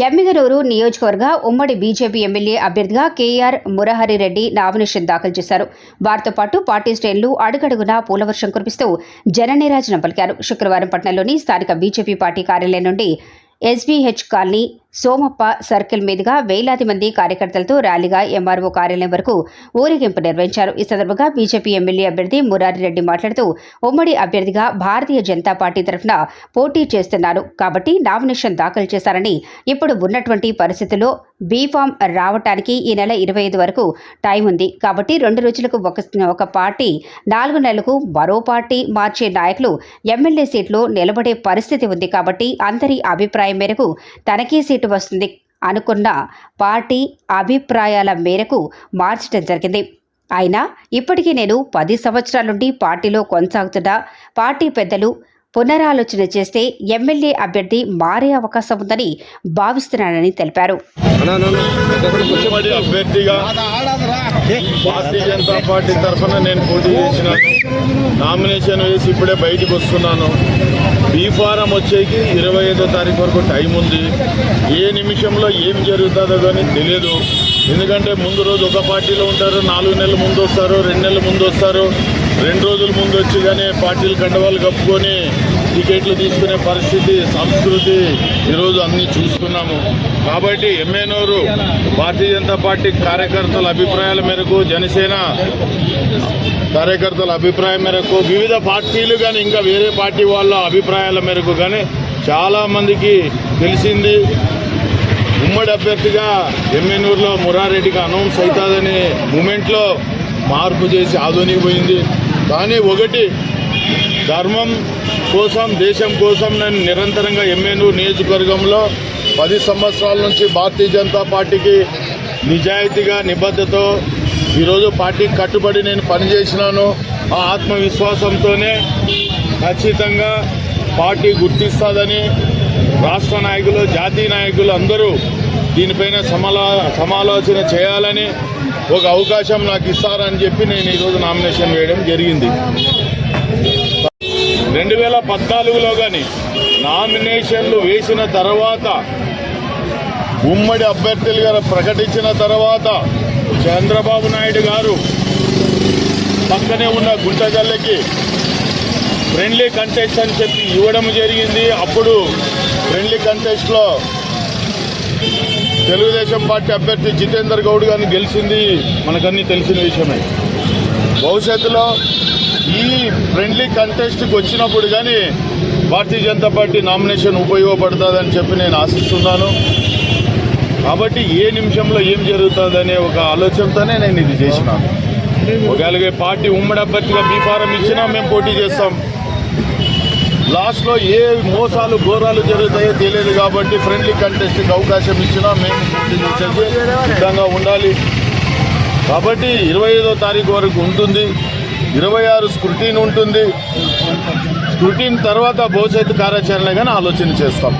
ఎమ్మిగనూరు నియోజకవర్గ ఉమ్మడి BJP MLA అభ్యర్థిగా K R Murahari Reddy nomination దాఖలు చేశారు. వారితో పాటు పార్టీ శ్రేణులు అడుగడుగునా పూలవర్షం కురిపిస్తూ జననీరాజనం పలికారు. శుక్రవారం పట్నంలోని స్థానిక బీజేపీ పార్టీ కార్యాలయం నుండి ఎస్బీహెచ్ కాలనీ సోమప్ప సర్కిల్ మీదుగా వేలాది మంది కార్యకర్తలతో ర్యాలీగా ఎంఆర్ఓ కార్యాలయం వరకు ఊరేగింపు నిర్వహించారు. ఈ సందర్భంగా బీజేపీ ఎమ్మెల్యే అభ్యర్థి మురారిరెడ్డి మాట్లాడుతూ ఉమ్మడి అభ్యర్థిగా భారతీయ జనతా పార్టీ తరఫున పోటీ చేస్తున్నారు. కాబట్టి నామినేషన్ దాఖలు చేశారని ఇప్పుడు ఉన్నటువంటి పరిస్థితుల్లో బీఫామ్ రావటానికి ఈ నెల ఇరవై ఐదు వరకు టైం ఉంది. కాబట్టి రెండు రోజులకు ఒక ఒక పార్టీ నాలుగు నెలలకు మరో పార్టీ మార్చే నాయకులు ఎమ్మెల్యే సీట్లో నిలబడే పరిస్థితి ఉంది. కాబట్టి అందరి అభిప్రాయం మేరకు తనకే సీట్ వస్తుంది అనుకున్న పార్టీ అభిప్రాయాల మేరకు మార్చడం జరిగింది. అయినా ఇప్పటికీ నేను పది సంవత్సరాల నుండి పార్టీలో కొనసాగుతున్న పార్టీ పెద్దలు పునరాలోచన చేస్తే ఎమ్మెల్యే అభ్యర్థి మారే అవకాశం ఉందని భావిస్తున్నానని తెలిపారు. భారతీయ జనతా పార్టీ తరఫున నేను పోటీ చేసినాను. నామినేషన్ వేసి ఇప్పుడే బయటికి వస్తున్నాను. బీ ఫారం వచ్చేకి ఇరవై ఐదో తారీఖు వరకు టైం ఉంది. ఏ నిమిషంలో ఏం జరుగుతుందో కానీ తెలియదు ఎందుకంటే ముందు రోజు ఒక పార్టీలో ఉంటారు నాలుగు నెలల ముందు వస్తారు రెండు నెలల ముందు వస్తారు. రెండు రోజుల ముందు వచ్చి కానీ పార్టీలు కండవాళ్ళు కప్పుకొని టికెట్లు తీసుకునే పరిస్థితి సంస్కృతి ఈరోజు అన్ని చూస్తున్నాము. కాబట్టి ఎమ్మెనూరు భారతీయ జనతా పార్టీ కార్యకర్తల అభిప్రాయాల మేరకు జనసేన కార్యకర్తల అభిప్రాయం మేరకు వివిధ పార్టీలు కానీ ఇంకా వేరే పార్టీ వాళ్ళ అభిప్రాయాల మేరకు కానీ చాలామందికి తెలిసింది. ఉమ్మడి అభ్యర్థిగా ఎమ్మెనూరులో మురారెడ్డికి అనౌన్స్ అవుతుందనే మూమెంట్లో మార్పు చేసి ఆధునిక పోయింది కానీ ఒకటి ధర్మం కోసం దేశం కోసం నేను నిరంతరంగా ఎమ్మెనూరు నియోజకవర్గంలో పది సంవత్సరాల నుంచి భారతీయ జనతా పార్టీకి నిజాయితీగా నిబద్ధతో ఈరోజు పార్టీకి కట్టుబడి నేను పనిచేసినాను. ఆ ఆత్మవిశ్వాసంతోనే ఖచ్చితంగా పార్టీ గుర్తిస్తుందని రాష్ట్ర నాయకులు జాతీయ నాయకులు అందరూ దీనిపైన సమలా సమాలోచన చేయాలని ఒక అవకాశం నాకు ఇస్తారని చెప్పి నేను ఈరోజు నామినేషన్ వేయడం జరిగింది. రెండు వేల పద్నాలుగులో కానీ నామినేషన్లు వేసిన తర్వాత ఉమ్మడి అభ్యర్థులుగా ప్రకటించిన తర్వాత చంద్రబాబు నాయుడు గారు పక్కనే ఉన్న గుంటగల్లకి ఫ్రెండ్లీ కంటెస్ట్ అని చెప్పి ఇవ్వడం జరిగింది. అప్పుడు ఫ్రెండ్లీ కంటెస్ట్లో తెలుగుదేశం పార్టీ అభ్యర్థి జితేందర్ గౌడ్ గారిని గెలిచింది. మనకన్నీ తెలిసిన విషయమే. భవిష్యత్తులో ఈ ఫ్రెండ్లీ కంటెస్ట్కి వచ్చినప్పుడు కానీ భారతీయ జనతా పార్టీ నామినేషన్ ఉపయోగపడుతుందని చెప్పి నేను ఆశిస్తున్నాను. కాబట్టి ఏ నిమిషంలో ఏం జరుగుతుందనే ఒక ఆలోచనతోనే నేను ఇది చేసినాను. ఒకవేళ పార్టీ ఉమ్మడి అభ్యర్థిగా బీఫారం ఇచ్చినా మేము పోటీ చేస్తాం. లాస్ట్లో ఏ మోసాలు ఘోరాలు జరుగుతాయో తెలియదు కాబట్టి ఫ్రెండ్లీ కంటెస్ట్కి అవకాశం ఇచ్చినా మేము పోటీ చేసేది సిద్ధంగా ఉండాలి. కాబట్టి ఇరవై ఐదో తారీఖు వరకు ఉంటుంది. ఇరవై ఆరు స్క్రూటీన్ ఉంటుంది. స్క్రూటీన్ తర్వాత భవిష్యత్తు కార్యాచరణ కానీ ఆలోచన చేస్తాం.